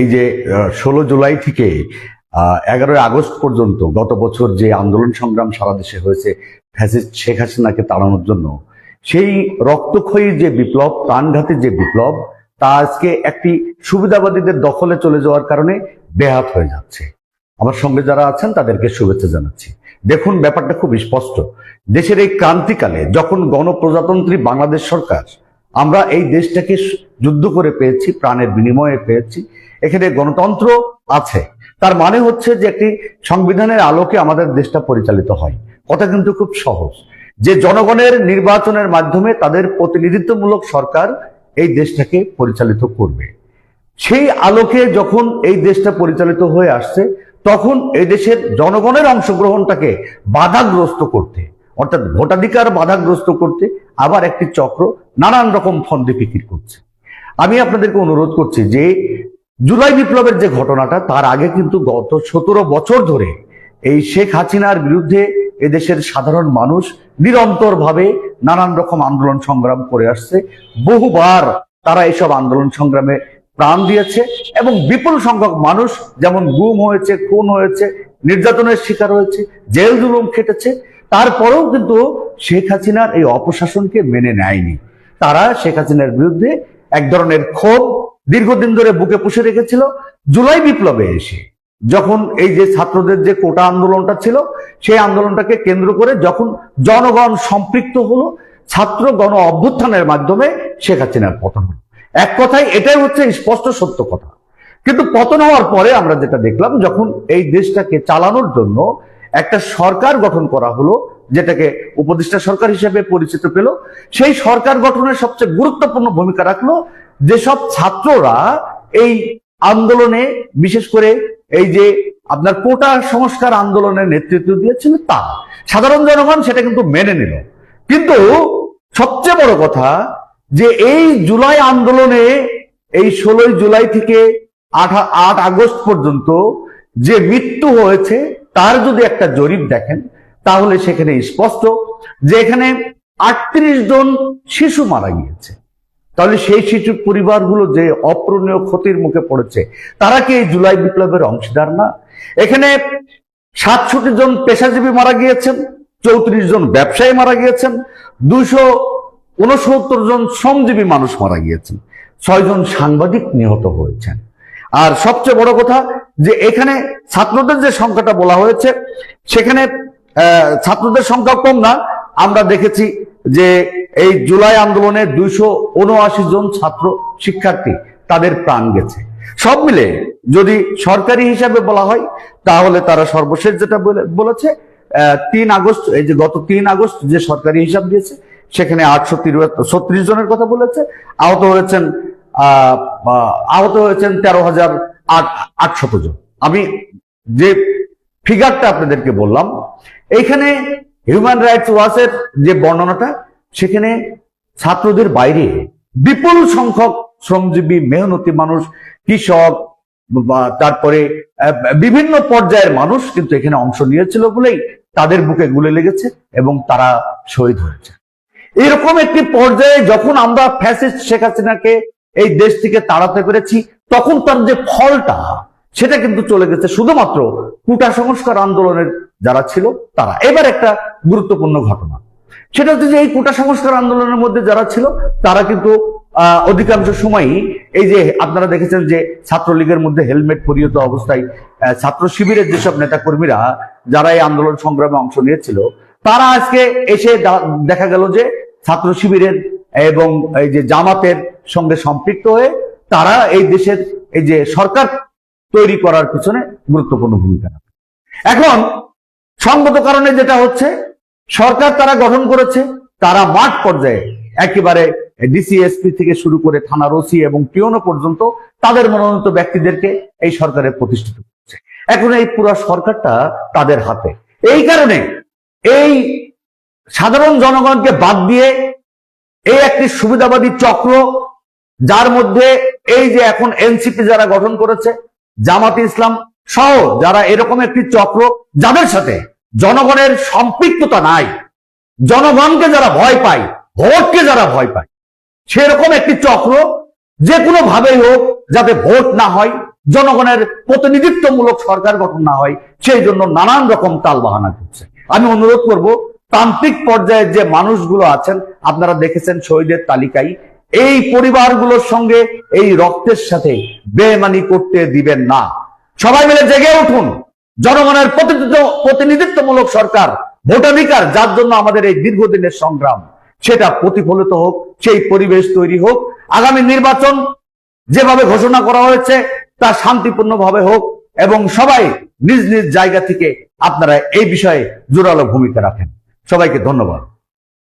এই যে ষোলো জুলাই থেকে এগারোই আগস্ট পর্যন্ত গত বছর যে আন্দোলন সংগ্রাম সারা দেশে হয়েছে ফ্যাসিস্ট শেখ হাসিনাকে তাড়ানোর জন্য, সেই রক্তক্ষয়ী যে বিপ্লব, প্রাণঘাতী যে বিপ্লব, তা আজকে একটি সুবিধাবাদীদের দখলে চলে যাওয়ার কারণে ব্যাহত হয়ে যাচ্ছে। আমার সঙ্গে যারা আছেন, তাদেরকে শুভেচ্ছা জানাচ্ছি। দেখুন, ব্যাপারটা খুব স্পষ্ট। দেশের এই ক্রান্তিকালে যখন গণপ্রজাতন্ত্রী বাংলাদেশ সরকার, আমরা এই দেশটাকে যুদ্ধ করে পেয়েছি, প্রাণের বিনিময়ে পেয়েছি। এখানে গণতন্ত্র আছে। তার মানে হচ্ছে যে একটি সংবিধানের আলোকে আমাদের দেশটা পরিচালিত হয়। কথা কিন্তু খুব সহজ। যে জনগণের নির্বাচনের মাধ্যমে তাদের প্রতিনিধিত্বমূলক সরকার এই দেশটাকে পরিচালিত করবে। সেই আলোকে যখন এই দেশটা পরিচালিত হয়ে আসছে, তখন এই দেশের জনগণের অংশগ্রহণটাকে বাধাগ্রস্ত করতে, অর্থাৎ ভোটাধিকার বাধাগ্রস্ত করতে আবার একটি চক্র নানান রকম ফন্দি ফিকির করছে। আমি আপনাদেরকে অনুরোধ করছি যে জুলাই বিপ্লবের যে ঘটনাটা, তার আগে কিন্তু গত সতেরো বছর ধরে এই শেখ হাসিনার বিরুদ্ধে এদেশের সাধারণ মানুষ নিরন্তরভাবে নানান রকম আন্দোলন সংগ্রাম করে আসছে। বহুবার তারা এসব আন্দোলন সংগ্রামে প্রাণ দিয়েছে এবং বিপুল সংখ্যক মানুষ, যেমন গুম হয়েছে, খুন হয়েছে, নির্যাতনের শিকার হয়েছে, জেল জুলুম খেটেছে, তারপরেও কিন্তু শেখ হাসিনার এই অপশাসনকে মেনে নেয়নি। তারা শেখ হাসিনার বিরুদ্ধে এক ধরনের ক্ষোভ দীর্ঘদিন ধরে বুকে পুষে রেখেছিল। জুলাই বিপ্লবে এসে যখন এই যে ছাত্রদের যে কোটা আন্দোলনটা ছিল, সেই আন্দোলনটাকে কেন্দ্র করে যখন জনগণ সম্পৃক্ত হলো, ছাত্র গণ অভ্যুত্থানের মাধ্যমে শেখ হাসিনার পতন এক কথায় এটাই হচ্ছে স্পষ্ট সত্য কথা। কিন্তু পতন হওয়ার পরে আমরা যেটা দেখলাম, যখন এই দেশটাকে চালানোর জন্য একটা সরকার গঠন করা হলো যেটাকে উপদেষ্টা সরকার হিসেবে পরিচিত পেল, সেই সরকার গঠনের সবচেয়ে গুরুত্বপূর্ণ ভূমিকা রাখল যেসব ছাত্ররা এই আন্দোলনে, বিশেষ করে এই যে আপনার কোটা সংস্কার আন্দোলনের নেতৃত্ব দিয়েছিল তা সাধারণ জনগণ সেটা কিন্তু মেনে নিল। কিন্তু সবচেয়ে বড় কথা যে এই জুলাই আন্দোলনে, এই ষোলোই জুলাই থেকে আট আট আগস্ট পর্যন্ত যে মৃত্যু হয়েছে, তার যদি একটা জরিপ দেখেন তাহলে সেখানে স্পষ্ট যে এখানে আটত্রিশ জন শিশু মারা গিয়েছে। তাহলে সেই শিশু পরিবারগুলো যে অপূরণীয় ক্ষতির মুখে পড়েছে, তারা কি এই জুলাই বিপ্লবের অংশীদার না? এখানে সাতষট্টি জন পেশাজীবী মারা গিয়েছেন, চৌত্রিশ জন ব্যবসায়ী মারা গিয়েছেন, দুশো উনসত্তর জন শ্রমজীবী মানুষ মারা গিয়েছেন ছয়জন সাংবাদিক নিহত হয়েছেন। আর সবচেয়ে বড় কথা যে এখানে ছাত্রদের যে সংখ্যাটা বলা হয়েছে, সেখানে ছাত্রদের সংখ্যা কম না। আমরা দেখেছি যে এই জুলাই আন্দোলনে দুইশো উনআশি জন ছাত্র শিক্ষার্থী তাদের প্রাণ গেছে। সব মিলে যদি সরকারি হিসাবে বলা হয়, তাহলে তারা সর্বশেষ যেটা বলেছে তিন আগস্ট, এই যে গত তিন আগস্ট যে সরকারি হিসাব দিয়েছে, সেখানে আটশো ছত্রিশ জনের কথা বলেছে। আহত হয়েছেন আহত হয়েছেন তেরো হাজার আট, আটশত জন। আমি যে ফিগারটা আপনাদেরকে বললাম এইখানে হিউম্যান রাইটস ওয়াচের যে বর্ণনাটা, সেখানে ছাত্রদের বাইরে বিপুল সংখ্যক শ্রমজীবী, মেহনতি মানুষ, কৃষক, বা তারপরে বিভিন্ন পর্যায়ের মানুষ কিন্তু এখানে অংশ নিয়েছিল বলেই তাদের বুকে গুলে লেগেছে এবং তারা শহীদ হয়েছে। এরকম একটি পর্যায়ে যখন আমরা ফ্যাসিস্ট শেখ হাসিনাকে এই দেশ থেকে তাড়াতে পেরেছি, তখন তার যে ফলটা, সেটা কিন্তু চলে গেছে শুধুমাত্র কুটা সংস্কার আন্দোলনের যারা ছিল তারা। এবার একটা গুরুত্বপূর্ণ ঘটনা। সেটা হচ্ছে যে এই কোটা সংস্কার আন্দোলনের মধ্যে যারা ছিল, তারা কিন্তু অধিকাংশ সময়ই এই যে আপনারা দেখেছেন যে ছাত্রলীগের মধ্যে হেলমেট পরিয়ত অবস্থায় ছাত্র শিবিরের যেসব নেতাকর্মীরা যারা এই আন্দোলন সংগ্রামে অংশ নিয়েছিল, তারা আজকে এসে দেখা গেল যে ছাত্র শিবিরের এবং এই যে জামাতের সঙ্গে সম্পৃক্ত হয়ে তারা এই দেশের এই যে সরকার তৈরি করার পিছনে গুরুত্বপূর্ণ ভূমিকা এখন সঙ্গত কারণে যেটা হচ্ছে, সরকার তারা গঠন করেছে, তারা মাঠ পর্যায়ে একেবারে ডিসিএসপি থেকে শুরু করে থানার ওসি এবং পিওনো পর্যন্ত তাদের মনোনীত ব্যক্তিদেরকে এই সরকারে প্রতিষ্ঠিত করছে। এখন এই পুরো সরকারটা তাদের হাতে। এই কারণে এই সাধারণ জনগণকে বাদ দিয়ে এই একটি সুবিধাবাদী চক্র, যার মধ্যে এই যে এখন এনসিপি যারা গঠন করেছে, জামাত ইসলাম সহ যারা এরকম একটি চক্র, যাদের সাথে জনগণের সম্পৃক্ততা নাই। জনগণকে যারা ভয় পায়, ভোটকে যারা ভয় পায়, সেরকম একটি চক্র যে কোনো ভাবেই হোক যাতে ভোট না হয়, জনগণের প্রতিনিধিত্বমূলক সরকার গঠন না হয়, সেই জন্য নানান রকম তাল বাহানা করছে। আমি অনুরোধ করব, তান্ত্রিক পর্যায়ে যে মানুষগুলো আছেন, আপনারা দেখেছেন শহীদের তালিকায়, এই পরিবারগুলোর সঙ্গে এই রক্তের সাথে বেমানি করতে দিবেন না। সবাই মিলে জেগে উঠুন। জনগণের প্রতিনিধিত্ব, প্রতিনিধিত্বমূলক সরকার, ভোটাধিকার, যার জন্য আমাদের এই দীর্ঘদিনের সংগ্রাম, সেটা প্রতিফলিত হোক, সেই পরিবেশ তৈরি হোক, আগামী নির্বাচন যেভাবে ঘোষণা করা হয়েছে, তা শান্তিপূর্ণভাবে হোক, এবং সবাই নিজ নিজ জায়গা থেকে আপনারা এই বিষয়ে জোরালো ভূমিকা রাখেন। সবাইকে ধন্যবাদ।